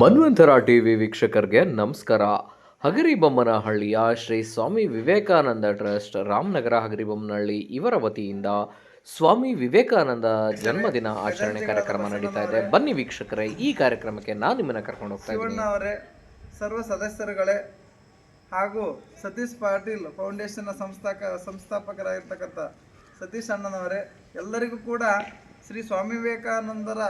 ಮನ್ವಂತರ TV ವೀಕ್ಷಕರಿಗೆ ನಮಸ್ಕಾರ. ಹಗರಿಬೊಮ್ಮನಹಳ್ಳಿಯ ಶ್ರೀ ಸ್ವಾಮಿ ವಿವೇಕಾನಂದ ಟ್ರಸ್ಟ್, ರಾಮನಗರ ಹಗರಿಬೊಮ್ಮನಹಳ್ಳಿ ಇವರ ವತಿಯಿಂದ ಸ್ವಾಮಿ ವಿವೇಕಾನಂದ ಜನ್ಮದಿನ ಆಚರಣೆ ಕಾರ್ಯಕ್ರಮ ನಡೀತಾ ಇದೆ. ಬನ್ನಿ ವೀಕ್ಷಕರೇ, ಈ ಕಾರ್ಯಕ್ರಮಕ್ಕೆ ನಾನು ನಿಮ್ಮನ್ನು ಕರ್ಕೊಂಡು ಹೋಗ್ತಾ ಇದ್ದೀನಿ. ಅವರೇ, ಸರ್ವ ಸದಸ್ಯರುಗಳೇ ಹಾಗೂ ಸತೀಶ್ ಪಾಟೀಲ್ ಫೌಂಡೇಶನ್ನ ಸಂಸ್ಥಾಕ, ಸಂಸ್ಥಾಪಕರಾಗಿರ್ತಕ್ಕಂಥ ಸತೀಶ್ ಅಣ್ಣನವರೇ, ಎಲ್ಲರಿಗೂ ಕೂಡ ಶ್ರೀ ಸ್ವಾಮಿ ವಿವೇಕಾನಂದರ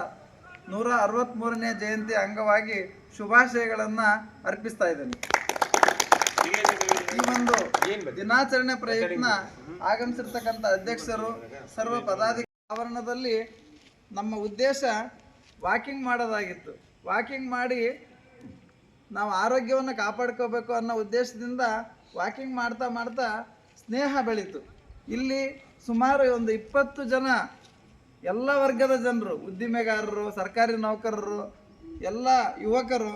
ನೂರ ಅರವತ್ತ್ಮೂರನೇ ಜಯಂತಿ ಅಂಗವಾಗಿ ಶುಭಾಶಯಗಳನ್ನು ಅರ್ಪಿಸ್ತಾ ಇದ್ದೇನೆ. ಈ ಒಂದು ದಿನಾಚರಣೆ ಪ್ರಯತ್ನ ಆಗಮಿಸಿರ್ತಕ್ಕಂಥ ಅಧ್ಯಕ್ಷರು, ಸರ್ವ ಪದಾಧಿಕಾರಿ ಆವರಣದಲ್ಲಿ ನಮ್ಮ ಉದ್ದೇಶ ವಾಕಿಂಗ್ ಮಾಡೋದಾಗಿತ್ತು. ವಾಕಿಂಗ್ ಮಾಡಿ ನಾವು ಆರೋಗ್ಯವನ್ನು ಕಾಪಾಡ್ಕೋಬೇಕು ಅನ್ನೋ ಉದ್ದೇಶದಿಂದ ವಾಕಿಂಗ್ ಮಾಡ್ತಾ ಮಾಡ್ತಾ ಸ್ನೇಹ ಬೆಳೀತು. ಇಲ್ಲಿ ಸುಮಾರು ಒಂದು ಇಪ್ಪತ್ತು ಜನ ಎಲ್ಲ ವರ್ಗದ ಜನರು, ಉದ್ದಿಮೆಗಾರರು, ಸರ್ಕಾರಿ ನೌಕರರು, ಎಲ್ಲ ಯುವಕರು,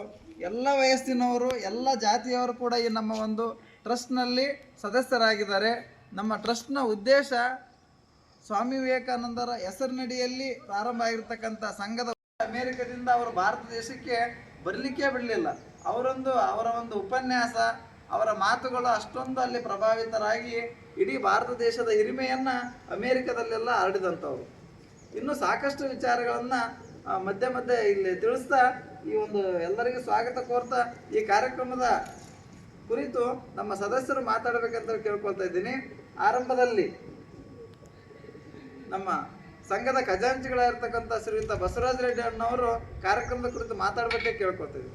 ಎಲ್ಲ ವಯಸ್ಸಿನವರು, ಎಲ್ಲ ಜಾತಿಯವರು ಕೂಡ ಈ ನಮ್ಮ ಒಂದು ಟ್ರಸ್ಟ್ನಲ್ಲಿ ಸದಸ್ಯರಾಗಿದ್ದಾರೆ. ನಮ್ಮ ಟ್ರಸ್ಟ್ನ ಉದ್ದೇಶ ಸ್ವಾಮಿ ವಿವೇಕಾನಂದರ ಹೆಸರಿನಡಿಯಲ್ಲಿ ಪ್ರಾರಂಭ ಆಗಿರ್ತಕ್ಕಂಥ ಸಂಘದ ಅಮೇರಿಕದಿಂದ ಅವರು ಭಾರತ ದೇಶಕ್ಕೆ ಬರಲಿಕ್ಕೆ ಬಿಡಲಿಲ್ಲ. ಅವರೊಂದು, ಅವರ ಒಂದು ಉಪನ್ಯಾಸ, ಅವರ ಮಾತುಗಳು ಅಷ್ಟೊಂದು ಅಲ್ಲಿ ಪ್ರಭಾವಿತರಾಗಿ ಇಡೀ ಭಾರತ ದೇಶದ ಹಿರಿಮೆಯನ್ನು ಅಮೇರಿಕದಲ್ಲೆಲ್ಲ ಹರಡಿದಂಥವ್ರು. ಇನ್ನು ಸಾಕಷ್ಟು ವಿಚಾರಗಳನ್ನು ಮಧ್ಯೆ ಮಧ್ಯೆ ಇಲ್ಲಿ ತಿಳಿಸ್ತಾ ಈ ಒಂದು ಎಲ್ಲರಿಗೂ ಸ್ವಾಗತ ಕೋರ್ತಾ ಈ ಕಾರ್ಯಕ್ರಮದ ಕುರಿತು ನಮ್ಮ ಸದಸ್ಯರು ಮಾತಾಡಬೇಕಂತ ಕೇಳ್ಕೊಳ್ತಾ ಇದ್ದೀನಿ. ಆರಂಭದಲ್ಲಿ ನಮ್ಮ ಸಂಘದ ಖಜಾಂಚಿಗಳಾಗಿರ್ತಕ್ಕಂಥ ಶ್ರೀಯುತ ಬಸವರಾಜ ರೆಡ್ಡಿ ಅಣ್ಣವರು ಕಾರ್ಯಕ್ರಮದ ಕುರಿತು ಮಾತಾಡಬೇಕೆ ಕೇಳ್ಕೊಳ್ತೀವಿ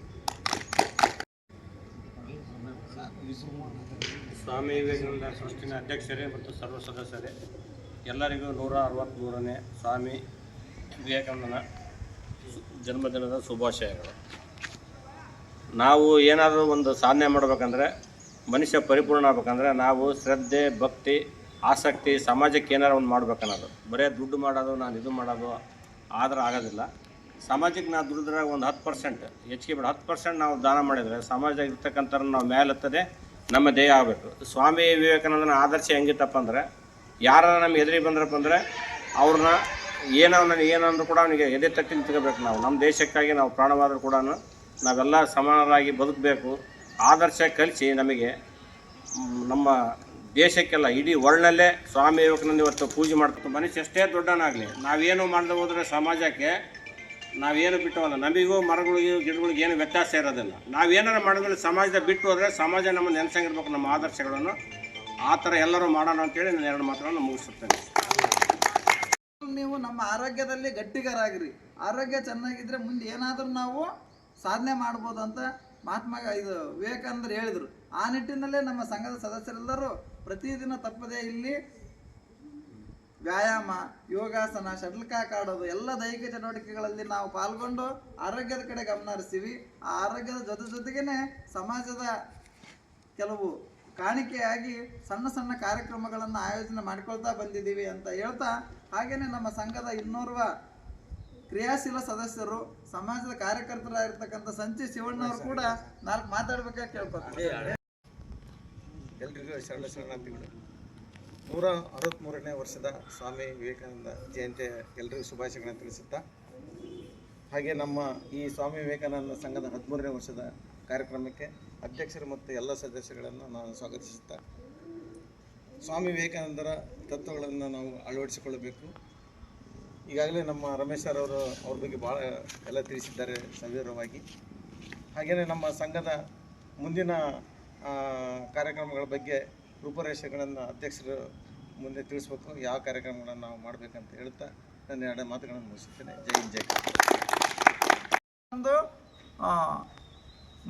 ಸ್ವಾಮಿ ವಿವೇಕಾನಂದ ಸಂಸ್ಥೆಯ ಅಧ್ಯಕ್ಷರೇ ಮತ್ತು ಸರ್ವ ಸದಸ್ಯರೇ. ಎಲ್ಲರಿಗೂ ನೂರ ಅರವತ್ತ್ಮೂರನೇ ಸ್ವಾಮಿ ವಿವೇಕಾನಂದನ ಜನ್ಮದಿನದ ಶುಭಾಶಯಗಳು. ನಾವು ಏನಾದರೂ ಒಂದು ಸಾಧನೆ ಮಾಡಬೇಕಂದ್ರೆ, ಮನುಷ್ಯ ಪರಿಪೂರ್ಣ ಆಗ್ಬೇಕಂದ್ರೆ ನಾವು ಶ್ರದ್ಧೆ, ಭಕ್ತಿ, ಆಸಕ್ತಿ, ಸಮಾಜಕ್ಕೆ ಏನಾರು ಒಂದು ಮಾಡ್ಬೇಕನ್ನೋದು. ಬರೀ ದುಡ್ಡು ಮಾಡೋದು, ನಾನು ಇದು ಮಾಡೋದು ಆದ್ರೆ ಆಗೋದಿಲ್ಲ. ಸಮಾಜಕ್ಕೆ ನಾವು ದುಡಿದ್ರೆ ಒಂದು ಹತ್ತು ಪರ್ಸೆಂಟ್, ಹೆಚ್ಚಿಗೆ ಬಿಡೋ. ಹತ್ತು ಪರ್ಸೆಂಟ್ ನಾವು ದಾನ ಮಾಡಿದರೆ ಸಮಾಜದಾಗ ಇರ್ತಕ್ಕಂಥ ನಾವು ಮೇಲೆತ್ತದೆ ನಮ್ಮ ದೇಹ ಆಗಬೇಕು. ಸ್ವಾಮಿ ವಿವೇಕಾನಂದನ ಆದರ್ಶ ಹೆಂಗಿತ್ತಪ್ಪ ಅಂದರೆ ಯಾರು ನಮ್ಗೆ ಎದುರಿ ಬಂದ್ರಪ್ಪ ಅಂದರೆ ಅವ್ರನ್ನ ಏನೋ ನನಗೆ ಏನಂದ್ರೂ ಕೂಡ ಅವನಿಗೆ ಎದೆ ತಟ್ಟಿ ನಿಂತ್ಕೋಬೇಕು ನಾವು. ನಮ್ಮ ದೇಶಕ್ಕಾಗಿ ನಾವು ಪ್ರಾಣವಾದರೂ ಕೂಡ ನಾವೆಲ್ಲ ಸಮಾನರಾಗಿ ಬದುಕಬೇಕು. ಆದರ್ಶ ಕಲಿಸಿ ನಮಗೆ. ನಮ್ಮ ದೇಶಕ್ಕೆಲ್ಲ ಇಡೀ ವರ್ಲ್ಡ್ನಲ್ಲೇ ಸ್ವಾಮಿ ವಿವೇಕಾನಂದ ಇವತ್ತು ಪೂಜೆ ಮಾಡ್ತಾರೆ ಮನುಷ್ಯ ಎಷ್ಟೇ ದೊಡ್ಡನಾಗಲಿ ನಾವೇನು ಮಾಡದೆ ಹೋದರೆ ಸಮಾಜಕ್ಕೆ ನಾವೇನು ಬಿಟ್ಟು ಹೋಗಲ್ಲ. ನಮಗೂ ಮರಗಳಿಗೂ ಗಿಡಗಳಿಗೆ ಏನು ವ್ಯತ್ಯಾಸ ಇರೋದಿಲ್ಲ. ನಾವೇನಾರು ಮಾಡಿದ್ರೆ ಸಮಾಜದ ಬಿಟ್ಟು ಹೋದರೆ ಸಮಾಜ ನಮ್ಮ ನೆನೆಸಂಗಿರ್ಬೇಕು, ನಮ್ಮ ಆದರ್ಶಗಳನ್ನು. ಆ ಥರ ಎಲ್ಲರೂ ಮಾಡೋಣ ಅಂತೇಳಿ ನಾನು ಎರಡು ಮಾತುಗಳನ್ನು ಮುಗಿಸುತ್ತೇನೆ. ನೀವು ನಮ್ಮ ಆರೋಗ್ಯದಲ್ಲಿ ಗಟ್ಟಿಗರಾಗಿರಿ. ಆರೋಗ್ಯ ಚೆನ್ನಾಗಿದ್ರೆ ಮುಂದೆ ಏನಾದರೂ ನಾವು ಸಾಧನೆ ಮಾಡ್ಬೋದು ಅಂತ ಮಹಾತ್ಮ ಇದು ವಿವೇಕಾನಂದರು ಹೇಳಿದರು. ಆ ನಿಟ್ಟಿನಲ್ಲೇ ನಮ್ಮ ಸಂಘದ ಸದಸ್ಯರೆಲ್ಲರೂ ಪ್ರತಿದಿನ ತಪ್ಪದೇ ಇಲ್ಲಿ ವ್ಯಾಯಾಮ, ಯೋಗಾಸನ ಶಟಲ್ ಕಾಕ್ ಆಡೋದು ಎಲ್ಲ ದೈಹಿಕ ಚಟುವಟಿಕೆಗಳಲ್ಲಿ ನಾವು ಪಾಲ್ಗೊಂಡು ಆರೋಗ್ಯದ ಕಡೆ ಗಮನ ಹರಿಸ್ತೀವಿ. ಆ ಆರೋಗ್ಯದ ಜೊತೆ ಜೊತೆಗೇನೆ ಸಮಾಜದ ಕೆಲವು ಕಾಣಿಕೆಯಾಗಿ ಸಣ್ಣ ಸಣ್ಣ ಕಾರ್ಯಕ್ರಮಗಳನ್ನು ಆಯೋಜನೆ ಮಾಡಿಕೊಳ್ತಾ ಬಂದಿದ್ದೀವಿ ಅಂತ ಹೇಳ್ತಾ ಹಾಗೆಯೇ ನಮ್ಮ ಸಂಘದ ಇನ್ನೋರ್ವ ಕ್ರಿಯಾಶೀಲ ಸದಸ್ಯರು, ಸಮಾಜದ ಕಾರ್ಯಕರ್ತರಾಗಿರ್ತಕ್ಕಂಥ ಸಂಚಿ ಶಿವಣ್ಣವರು ಕೂಡ ನಾಲ್ಕು ಮಾತಾಡ್ಬೇಕಾಗಿ ಕೇಳ್ಕೊತಾರೆ ಎಲ್ರಿಗೂ ಶರಣ ಶರಣಾರ್ಥಿಗಳು. ನೂರ ಅರವತ್ತ್ಮೂರನೇ ವರ್ಷದ ಸ್ವಾಮಿ ವಿವೇಕಾನಂದ ಜಯಂತಿಯ ಎಲ್ರಿಗೂ ಶುಭಾಶಯಗಳನ್ನು ತಿಳಿಸುತ್ತಾ, ಹಾಗೆ ನಮ್ಮ ಈ ಸ್ವಾಮಿ ವಿವೇಕಾನಂದ ಸಂಘದ ಹದಿಮೂರನೇ ವರ್ಷದ ಕಾರ್ಯಕ್ರಮಕ್ಕೆ ಅಧ್ಯಕ್ಷರು ಮತ್ತು ಎಲ್ಲ ಸದಸ್ಯಗಳನ್ನು ನಾನು ಸ್ವಾಗತಿಸುತ್ತಾ ಸ್ವಾಮಿ ವಿವೇಕಾನಂದರ ತತ್ವಗಳನ್ನು ನಾವು ಅಳವಡಿಸಿಕೊಳ್ಳಬೇಕು. ಈಗಾಗಲೇ ನಮ್ಮ ರಮೇಶ್ ಸರ್ ಅವರು ಅವ್ರ ಬಗ್ಗೆ ಭಾಳ ಎಲ್ಲ ತಿಳಿಸಿದ್ದಾರೆ ಸವಿವರವಾಗಿ. ಹಾಗೆಯೇ ನಮ್ಮ ಸಂಘದ ಮುಂದಿನ ಕಾರ್ಯಕ್ರಮಗಳ ಬಗ್ಗೆ ರೂಪರೇಷೆಗಳನ್ನು ಅಧ್ಯಕ್ಷರು ಮುಂದೆ ತಿಳಿಸ್ಬೇಕು. ಯಾವ ಕಾರ್ಯಕ್ರಮಗಳನ್ನು ನಾವು ಮಾಡಬೇಕಂತ ಹೇಳ್ತಾ ನನ್ನ ಎರಡು ಮಾತುಗಳನ್ನು ಮುಗಿಸುತ್ತೇನೆ. ಜೈ ಹಿಂದ್, ಜೈ ಒಂದು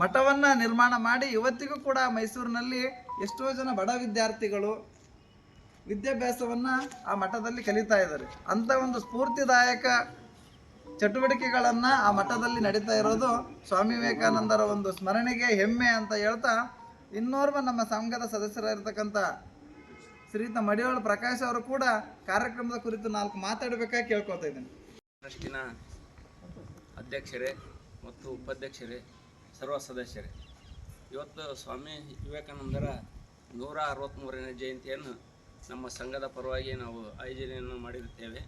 ಮಠವನ್ನ ನಿರ್ಮಾಣ ಮಾಡಿ ಇವತ್ತಿಗೂ ಕೂಡ ಮೈಸೂರಿನಲ್ಲಿ ಎಷ್ಟೋ ಜನ ಬಡ ವಿದ್ಯಾರ್ಥಿಗಳು ವಿದ್ಯಾಭ್ಯಾಸವನ್ನ ಆ ಮಠದಲ್ಲಿ ಕಲಿತಾ ಇದ್ದಾರೆ. ಅಂತ ಒಂದು ಸ್ಫೂರ್ತಿದಾಯಕ ಚಟುವಟಿಕೆಗಳನ್ನು ಆ ಮಠದಲ್ಲಿ ನಡೀತಾ ಇರೋದು ಸ್ವಾಮಿ ವಿವೇಕಾನಂದರ ಒಂದು ಸ್ಮರಣೆಗೆ ಹೆಮ್ಮೆ ಅಂತ ಹೇಳ್ತಾ ಇನ್ನೋರ್ವ ನಮ್ಮ ಸಂಘದ ಸದಸ್ಯರಾಗಿರ್ತಕ್ಕಂಥ ಶ್ರೀತ ಮಡಿವಾಳ ಪ್ರಕಾಶ್ ಅವರು ಕೂಡ ಕಾರ್ಯಕ್ರಮದ ಕುರಿತು ನಾಲ್ಕು ಮಾತಾಡಬೇಕಾಗಿ ಕೇಳ್ಕೊತಾ ಇದ್ದೀನಿ. ಅಧ್ಯಕ್ಷರೇ ಮತ್ತು ಉಪಾಧ್ಯಕ್ಷರೇ ಸರ್ವ ಸದಸ್ಯರೇ. ಇವತ್ತು ಸ್ವಾಮಿ ವಿವೇಕಾನಂದರ ನೂರ ಅರವತ್ತ್ಮೂರನೇ ಜಯಂತಿಯನ್ನು ನಮ್ಮ ಸಂಘದ ಪರವಾಗಿ ನಾವು ಆಯೋಜನೆಯನ್ನು ಮಾಡಿರುತ್ತೇವೆ.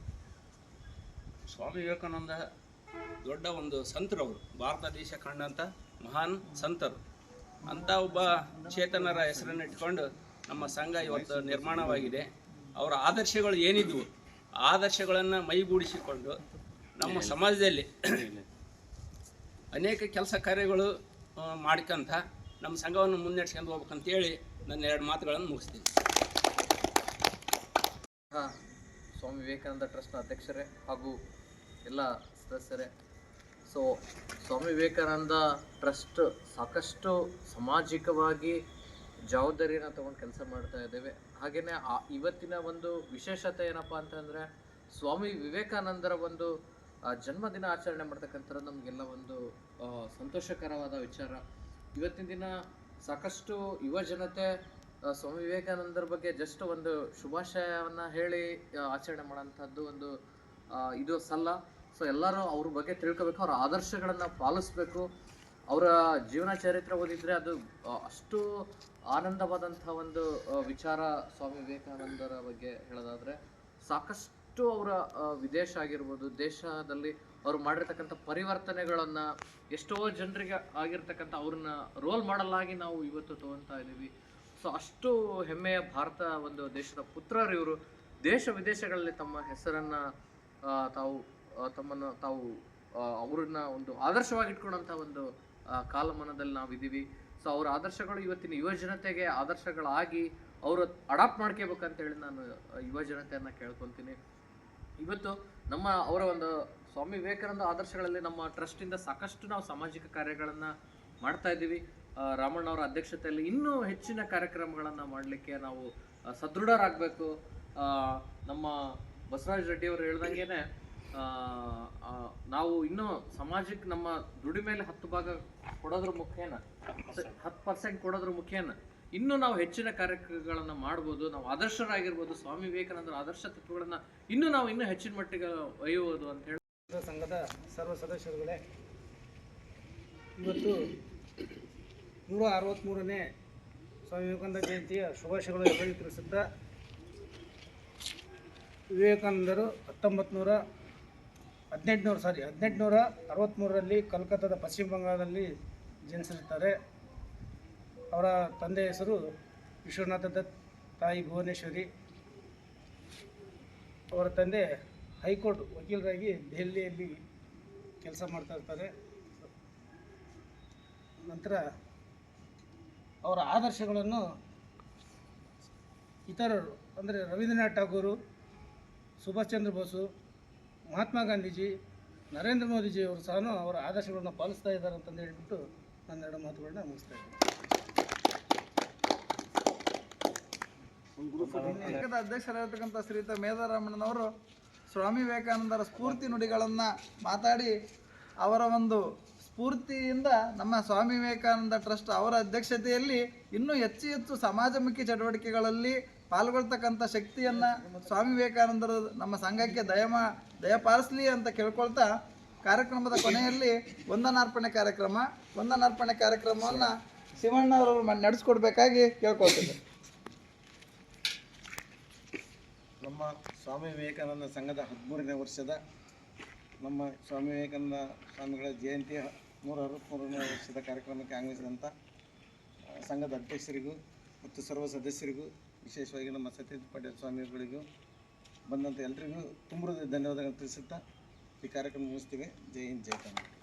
ಸ್ವಾಮಿ ವಿವೇಕಾನಂದ ದೊಡ್ಡ ಒಂದು ಸಂತರವರು ಭಾರತ ದೇಶ ಕಂಡಂಥ ಮಹಾನ್ ಸಂತರು. ಅಂಥ ಒಬ್ಬ ಚೇತನರ ಹೆಸರನ್ನು ಇಟ್ಕೊಂಡು ನಮ್ಮ ಸಂಘ ಇವತ್ತು ನಿರ್ಮಾಣವಾಗಿದೆ. ಅವರ ಆದರ್ಶಗಳು ಏನಿದ್ವು? ಆದರ್ಶಗಳನ್ನು ಮೈಗೂಡಿಸಿಕೊಂಡು ನಮ್ಮ ಸಮಾಜದಲ್ಲಿ ಅನೇಕ ಕೆಲಸ ಕಾರ್ಯಗಳು ಮಾಡ್ಕೊಂತ ನಮ್ಮ ಸಂಘವನ್ನು ಮುನ್ನಡೆಸ್ಕೊಂಡು ಹೋಗ್ಬೇಕಂತೇಳಿ ನನ್ನ ಎರಡು ಮಾತುಗಳನ್ನು ಮುಗಿಸ್ತೀನಿ. ಹಾಂ ಸ್ವಾಮಿ ವಿವೇಕಾನಂದ ಟ್ರಸ್ಟ್ನ ಅಧ್ಯಕ್ಷರೇ ಹಾಗೂ ಎಲ್ಲ ಸದಸ್ಯರೇ. ಸೊ ಸ್ವಾಮಿ ವಿವೇಕಾನಂದ ಟ್ರಸ್ಟ್ ಸಾಕಷ್ಟು ಸಾಮಾಜಿಕವಾಗಿ ಜವಾಬ್ದಾರಿಯನ್ನು ತಗೊಂಡು ಕೆಲಸ ಮಾಡ್ತಾ ಇದ್ದೇವೆ. ಹಾಗೆಯೇ ಆ ಇವತ್ತಿನ ಒಂದು ವಿಶೇಷತೆ ಏನಪ್ಪ ಅಂತಂದರೆ ಸ್ವಾಮಿ ವಿವೇಕಾನಂದರ ಒಂದು ಆ, ಜನ್ಮದಿನ ಆಚರಣೆ ಮಾಡ್ತಕ್ಕಂಥದ್ದು ನಮಗೆಲ್ಲ ಒಂದು ಸಂತೋಷಕರವಾದ ವಿಚಾರ. ಇವತ್ತಿನ ದಿನ ಸಾಕಷ್ಟು ಯುವ ಜನತೆ ಸ್ವಾಮಿ ವಿವೇಕಾನಂದರ ಬಗ್ಗೆ ಜಸ್ಟ್ ಒಂದು ಶುಭಾಶಯವನ್ನ ಹೇಳಿ ಆಚರಣೆ ಮಾಡೋಂಥದ್ದು ಒಂದು ಇದು ಸಲ್ಲ. ಸೊ ಎಲ್ಲರೂ ಅವ್ರ ಬಗ್ಗೆ ತಿಳ್ಕೊಬೇಕು ಅವ್ರ ಆದರ್ಶಗಳನ್ನು ಪಾಲಿಸ್ಬೇಕು. ಅವರ ಜೀವನ ಚರಿತ್ರೆ ಓದಿದ್ರೆ ಅದು ಅಷ್ಟು ಆನಂದವಾದಂಥ ಒಂದು ವಿಚಾರ ಸ್ವಾಮಿ ವಿವೇಕಾನಂದರ ಬಗ್ಗೆ ಹೇಳೋದಾದರೆ ಸಾಕಷ್ಟು ಅವರ ವಿದೇಶ ಆಗಿರ್ಬೋದು, ದೇಶದಲ್ಲಿ ಅವ್ರು ಮಾಡಿರ್ತಕ್ಕಂಥ ಪರಿವರ್ತನೆಗಳನ್ನ ಎಷ್ಟೋ ಜನರಿಗೆ ಆಗಿರ್ತಕ್ಕಂಥ ಅವ್ರನ್ನ ರೋಲ್ ಮಾಡಲ್ ಆಗಿ ನಾವು ಇವತ್ತು ತಗೊಳ್ತಾ ಇದ್ದೀವಿ. ಸೊ ಅಷ್ಟು ಹೆಮ್ಮೆಯ ಭಾರತ ಒಂದು ದೇಶದ ಪುತ್ರರು ಇವರು. ದೇಶ ವಿದೇಶಗಳಲ್ಲಿ ತಮ್ಮ ಹೆಸರನ್ನ ತಾವು ತಮ್ಮನ್ನು ತಾವು ಅವ್ರನ್ನ ಒಂದು ಆದರ್ಶವಾಗಿ ಇಟ್ಕೊಂಡಂಥ ಒಂದು ಕಾಲಮಾನದಲ್ಲಿ ನಾವಿದ್ದೀವಿ ಸೊ ಅವ್ರ ಆದರ್ಶಗಳು ಇವತ್ತಿನ ಯುವ ಜನತೆಗೆ ಆದರ್ಶಗಳಾಗಿ ಅವರು ಅಡಾಪ್ಟ್ ಮಾಡ್ಕೋಬೇಕಂತ ಹೇಳಿ ನಾನು ಯುವ ಜನತೆಯನ್ನ ಕೇಳ್ಕೊತೀನಿ ಇವತ್ತು ನಮ್ಮ ಅವರ ಒಂದು ಸ್ವಾಮಿ ವಿವೇಕಾನಂದ ಆದರ್ಶಗಳಲ್ಲಿ ನಮ್ಮ ಟ್ರಸ್ಟಿಂದ ಸಾಕಷ್ಟು ನಾವು ಸಾಮಾಜಿಕ ಕಾರ್ಯಗಳನ್ನು ಮಾಡ್ತಾ ಇದ್ದೀವಿ. ರಾಮಣ್ಣ ಅವರ ಅಧ್ಯಕ್ಷತೆಯಲ್ಲಿ ಇನ್ನೂ ಹೆಚ್ಚಿನ ಕಾರ್ಯಕ್ರಮಗಳನ್ನು ಮಾಡಲಿಕ್ಕೆ ನಾವು ಸದೃಢರಾಗಬೇಕು. ನಮ್ಮ ಬಸವರಾಜ ರೆಡ್ಡಿ ಅವರು ಆ, ನಾವು ಇನ್ನೂ ಸಮಾಜಕ್ಕೆ ನಮ್ಮ ದುಡಿಮೆಯಲ್ಲಿ ಹತ್ತು ಭಾಗ ಕೊಡೋದ್ರ ಮುಖೇನ ಹತ್ತು ಪರ್ಸೆಂಟ್ ಕೊಡೋದ್ರ ಮುಖೇನ ಇನ್ನೂ ನಾವು ಹೆಚ್ಚಿನ ಕಾರ್ಯಕ್ರಮಗಳನ್ನು ಮಾಡ್ಬೋದು, ನಾವು ಆದರ್ಶರಾಗಿರ್ಬೋದು, ಸ್ವಾಮಿ ವಿವೇಕಾನಂದರ ಆದರ್ಶ ತತ್ವಗಳನ್ನು ಇನ್ನೂ ನಾವು ಇನ್ನೂ ಹೆಚ್ಚಿನ ಮಟ್ಟಿಗೆ ಒಯ್ಯುವುದು ಅಂತ ಹೇಳಿ. ಸಂಘದ ಸರ್ವ ಸದಸ್ಯರುಗಳೇ, ಇವತ್ತು ನೂರ ಅರವತ್ತ್ಮೂರನೇ ಸ್ವಾಮಿ ವಿವೇಕಾನಂದ ಜಯಂತಿಯ ಶುಭಾಶಯಗಳು ಎಲ್ಲರಿಗೂ ತಿಳಿಸುತ್ತಾ, ವಿವೇಕಾನಂದರು ಹತ್ತೊಂಬತ್ತು ನೂರ ಹದಿನೆಂಟುನೂರ ಸಾರಿ ಹದಿನೆಂಟುನೂರ ಅರವತ್ತ್ಮೂರರಲ್ಲಿ ಕಲ್ಕತ್ತಾದ ಪಶ್ಚಿಮ ಬಂಗಾಳದಲ್ಲಿ ಜನಿಸಿರ್ತಾರೆ ಅವರ ತಂದೆ ಹೆಸರು ವಿಶ್ವನಾಥ ದತ್ ತಾಯಿ ಭುವನೇಶ್ವರಿ. ಅವರ ತಂದೆ ಹೈಕೋರ್ಟ್ ವಕೀಲರಾಗಿ ದೆಹಲಿಯಲ್ಲಿ ಕೆಲಸ ಮಾಡ್ತಾ ಇರ್ತಾರೆ. ನಂತರ ಅವರ ಆದರ್ಶಗಳನ್ನು ಇತರರು, ಅಂದರೆ ರವೀಂದ್ರನಾಥ್ ಠಾಗೂರು, ಸುಭಾಷ್ ಚಂದ್ರ ಬೋಸು, ಮಹಾತ್ಮ ಗಾಂಧೀಜಿ, ನರೇಂದ್ರ ಮೋದಿಜಿಯವರು ಸಹ ಅವರ ಆದರ್ಶಗಳನ್ನು ಪಾಲಿಸ್ತಾ ಇದ್ದಾರೆ ಅಂತಂದು ಹೇಳ್ಬಿಟ್ಟು ನನ್ನ ಎರಡು ಮಾತುಗಳನ್ನ ಮುಗಿಸ್ತಾ ಇದ್ದೀನಿ. ಅಧ್ಯಕ್ಷರಾಗಿರ್ತಕ್ಕಂಥ ಶ್ರೀಯುತ ಮೇಧಾರಾಮಣ್ಣನವರು ಸ್ವಾಮಿ ವಿವೇಕಾನಂದರ ಸ್ಫೂರ್ತಿ ನುಡಿಗಳನ್ನು ಮಾತಾಡಿ ಅವರ ಒಂದು ಸ್ಫೂರ್ತಿಯಿಂದ ನಮ್ಮ ಸ್ವಾಮಿ ವಿವೇಕಾನಂದ ಟ್ರಸ್ಟ್ ಅವರ ಅಧ್ಯಕ್ಷತೆಯಲ್ಲಿ ಇನ್ನೂ ಹೆಚ್ಚು ಹೆಚ್ಚು ಸಮಾಜಮುಖಿ ಚಟುವಟಿಕೆಗಳಲ್ಲಿ ಪಾಲ್ಗೊಳ್ತಕ್ಕಂಥ ಶಕ್ತಿಯನ್ನು ಸ್ವಾಮಿ ವಿವೇಕಾನಂದರು ನಮ್ಮ ಸಂಘಕ್ಕೆ ದಯಮ, ದಯಪಾಲಿಸಲಿ ಅಂತ ಕೇಳ್ಕೊಳ್ತಾ ಕಾರ್ಯಕ್ರಮದ ಕೊನೆಯಲ್ಲಿ ವಂದನಾರ್ಪಣೆ ಕಾರ್ಯಕ್ರಮ. ವಂದನಾರ್ಪಣೆ ಕಾರ್ಯಕ್ರಮವನ್ನು ಶಿವಣ್ಣವರು ನಡೆಸ್ಕೊಡ್ಬೇಕಾಗಿ ಕೇಳ್ಕೊಳ್ತಿದ್ದೆ ನಮ್ಮ ಸ್ವಾಮಿ ವಿವೇಕಾನಂದ ಸಂಘದ ಹದಿಮೂರನೇ ವರ್ಷದ ನಮ್ಮ ಸ್ವಾಮಿ ವಿವೇಕಾನಂದ ಸ್ವಾಮಿಗಳ ಜಯಂತಿಯ ನೂರ ಅರವತ್ತ್ಮೂರನೇ ವರ್ಷದ ಕಾರ್ಯಕ್ರಮಕ್ಕೆ ಆಗಮಿಸಿದಂಥ ಸಂಘದ ಅಧ್ಯಕ್ಷರಿಗೂ ಮತ್ತು ಸರ್ವ ಸದಸ್ಯರಿಗೂ, ವಿಶೇಷವಾಗಿ ನಮ್ಮ ಸತ್ಯಜಿತ್ ಪಾಟೀಲ್ ಸ್ವಾಮಿಗಳಿಗೂ ಬಂದಂಥ ಎಲ್ಲರಿಗೂ ತುಂಬ ಧನ್ಯವಾದಗಳನ್ನು ತಿಳಿಸುತ್ತಾ ಈ ಕಾರ್ಯಕ್ರಮ ಮುಗಿಸ್ತೀವಿ. ಜೈ ಹಿಂದ್, ಜೈ ಕನ್ನಡ